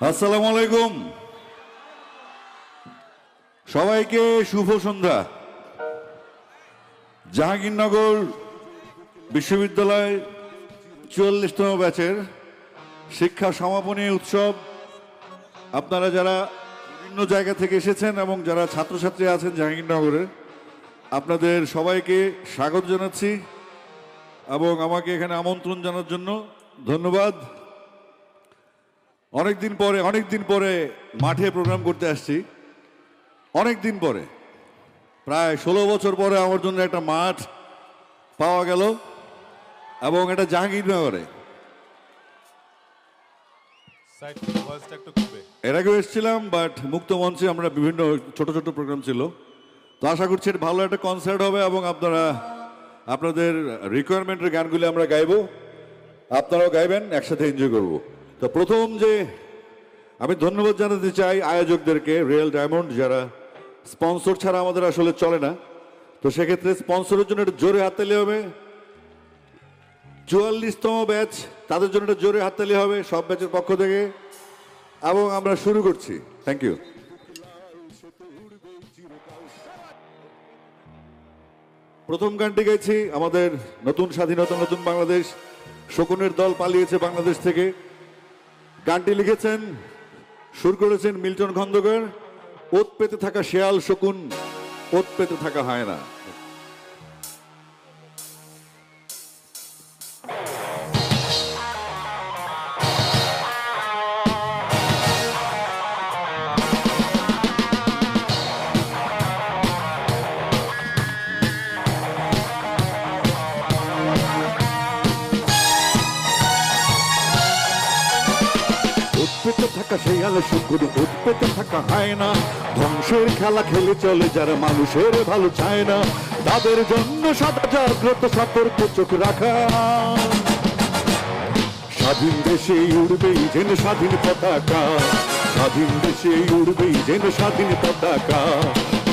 আসসালামু আলাইকুম সবাইকে শুভ সন্ধ্যা। জাহাঙ্গীরনগর বিশ্ববিদ্যালয় চুয়াল্লিশতম ব্যাচের শিক্ষা সমাপনী উৎসব। আপনারা যারা বিভিন্ন জায়গা থেকে এসেছেন এবং যারা ছাত্রছাত্রী আছেন জাহাঙ্গীরনগরে, আপনাদের সবাইকে স্বাগত জানাচ্ছি এবং আমাকে এখানে আমন্ত্রণ জানার জন্য ধন্যবাদ। অনেক দিন পরে অনেক দিন পরে মাঠে প্রোগ্রাম করতে আসছি। অনেক দিন পরে। প্রায় ষোলো বছর পরে আমার জন্য একটা মাঠ পাওয়া গেল এবং এটা জাহাঙ্গীরনগরে। এর আগেও এসেছিলাম বাট মুক্ত মঞ্চে আমরা বিভিন্ন ছোট ছোট প্রোগ্রাম ছিল। তো আশা করছি এটা ভালো একটা কনসার্ট হবে এবং আপনারা আপনাদের রিকোয়ারমেন্টের গানগুলি আমরা গাইবো। আপনারাও গাইবেন একসাথে এনজয় করব। তো প্রথম যে আমি ধন্যবাদ জানাতে চাই আয়োজকদেরকে রিয়েল ডায়মন্ড যারা স্পন্সর ছাড়া আমাদের আসলে চলে না, তো সেক্ষেত্রে স্পন্সরের জন্য একটা জোরে হাততালি হবে। চুয়াল্লিশতম ব্যাচ, তাদের জন্য একটা জোরে হাততালি হবে সব ব্যাচের পক্ষ থেকে। এবং আমরা শুরু করছি। থ্যাংক ইউ প্রথম গানটি গাইছি আমাদের নতুন স্বাধীনতা, নতুন বাংলাদেশ। শকুনের দল পালিয়েছে বাংলাদেশ থেকে। গানটি লিখেছেন, সুর করেছেন মিল্টন খন্দকার। ওত পেতে থাকা শেয়াল শকুন, ওত পেতে থাকা হয় না সেই আলো শুকুর উৎপেতে থাকা হয় না। ধ্বংসের খেলা খেলে চলে যারা মানুষের ভালো চায় না। তাদের জন্য সাদা জাগ্রত সতর্ক চোখ রাখা। স্বাধীন দেশে উড়বেই যেন স্বাধীন পতাকা। স্বাধীন দেশে উড়বেই যেন স্বাধীন পতাকা।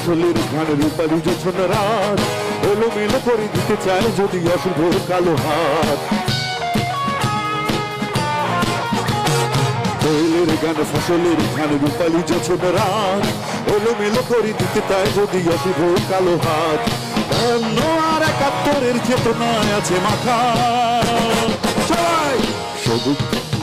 গানে ফসলের ঘানে রূপালি যোছন রাত। এলো মেলো করে দিতে চায় যদি অশুভ কালো হাত। তৈলের গানে ফসলের ঘানে রূপালি যোছন রাত। এলো মেলো করে দিতে চায় যদি অশুভ কালো হাত। আর একাত্তরের চেতনায় আছে মাথা। সবাই! সবুজ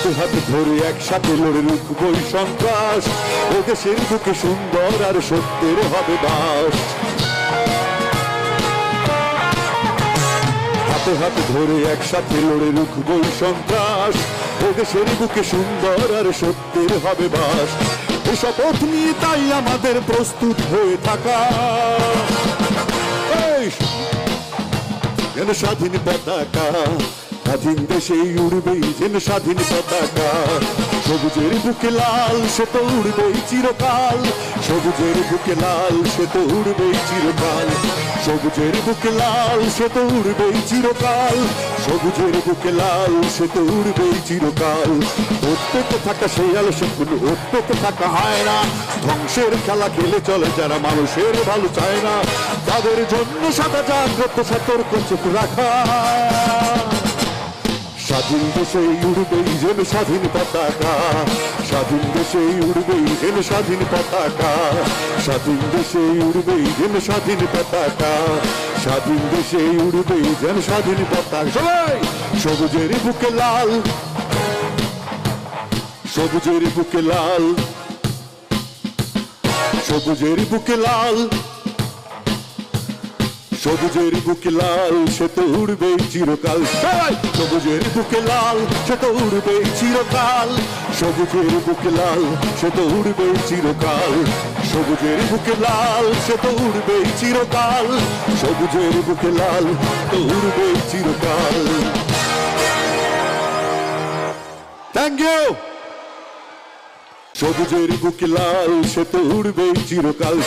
হাতে হাতে ধরে একসাথে লড়ে রুখবই সন্ত্রাস। ও দেশের বুকে সুন্দর আর সত্যের হবে বাস। হাতে হাতে ধরে একসাথে লড়ে রুখবই সন্ত্রাস। ও দেশের বুকে সুন্দর আর সত্যের হবে বাস। এ শপথ নিয়ে তাই আমাদের প্রস্তুত হয়ে থাকা। যেন স্বাধীন পতাকা। স্বাধীন দেশে উড়বেই যেন স্বাধীন পতাকা। সবুজের বুকে লাল, সে তো উড়বেই চিরকাল। সবুজের বুকে লাল, সে তো উড়বেই চিরকাল। সবুজের বুকে লাল, সে তো উড়বেই চিরকাল। সবুজের বুকে লাল, সে তো উড়বেই চিরকাল। উৎপেতে থাকা সেই আলো সেগুলো উৎপেতে থাকা হয় না ধ্বংসের খেলা খেলে চলে যারা মানুষের ভালো চায় না। তাদের জন্য সাদা জাগ্রত সতর্ক চোখ রাখা। স্বাধীন দেশে উড়বেই যেন স্বাধীন পতাকা। স্বাধীন দেশে উড়বেই যেন স্বাধীন পতাকা। স্বাধীন দেশে উড়বেই যেন স্বাধীন পতাকা। স্বাধীন দেশে উড়বেই যেন স্বাধীন পতাকা। সবাই, সবুজের বুকে লাল। সবুজের বুকে লাল। সবুজের বুকে লাল। সবুজের বুকে লাল, সে তো উড়বে চিরকাল। সবুজের বুকে লাল, সে তো উড়বে চিরকাল। সবুজের বুকে লাল, সে তো উড়বে চিরকাল। সবুজের বুকে লাল, সে তো উড়বে চিরকাল। সবুজের বুকে লাল, তো উড়বে চিরকাল। থ্যাংক ইউ সবুজের বুকে লাল, সে তো উড়বে চিরকাল।